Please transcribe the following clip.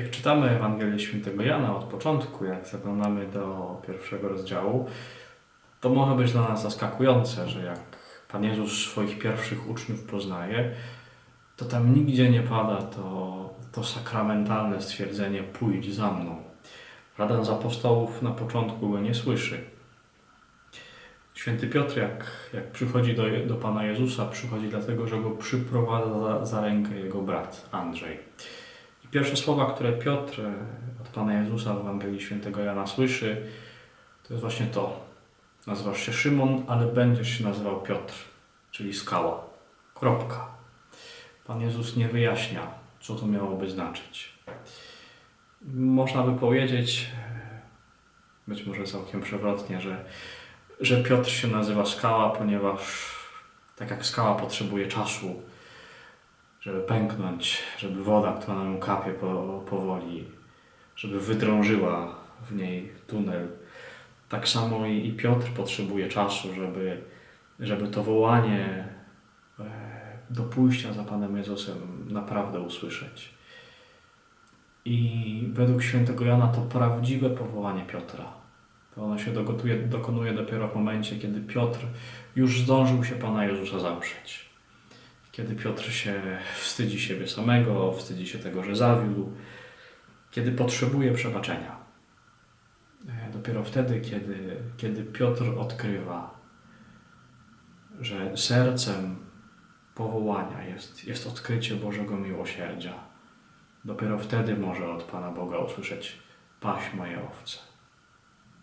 Jak czytamy Ewangelię Świętego Jana od początku, jak zaglądamy do pierwszego rozdziału, to może być dla nas zaskakujące, że jak Pan Jezus swoich pierwszych uczniów poznaje, to tam nigdzie nie pada to, to sakramentalne stwierdzenie pójdź za mną. Żaden z apostołów na początku go nie słyszy. Święty Piotr, jak, jak przychodzi do, do Pana Jezusa, przychodzi dlatego, że go przyprowadza za, za rękę jego brat Andrzej. Pierwsze słowa, które Piotr e, od Pana Jezusa w Ewangelii Świętego Jana słyszy, to jest właśnie to. Nazywasz się Szymon, ale będziesz się nazywał Piotr, czyli skała. Kropka. Pan Jezus nie wyjaśnia, co to miałoby znaczyć. Można by powiedzieć, e, być może całkiem przewrotnie, że, że Piotr się nazywa skała, ponieważ tak jak skała potrzebuje czasu, żeby pęknąć, żeby woda, która na nią kapie po, powoli, żeby wydrążyła w niej tunel. Tak samo i, i Piotr potrzebuje czasu, żeby, żeby to wołanie e, do pójścia za Panem Jezusem naprawdę usłyszeć. I według świętego Jana to prawdziwe powołanie Piotra. To ono się dokonuje dopiero w momencie, kiedy Piotr już zdążył się Pana Jezusa zaprzeć. Kiedy Piotr się wstydzi siebie samego, wstydzi się tego, że zawiódł, kiedy potrzebuje przebaczenia. E, Dopiero wtedy, kiedy, kiedy Piotr odkrywa, że sercem powołania jest, jest odkrycie Bożego miłosierdzia. Dopiero wtedy może od Pana Boga usłyszeć: Paś moje owce.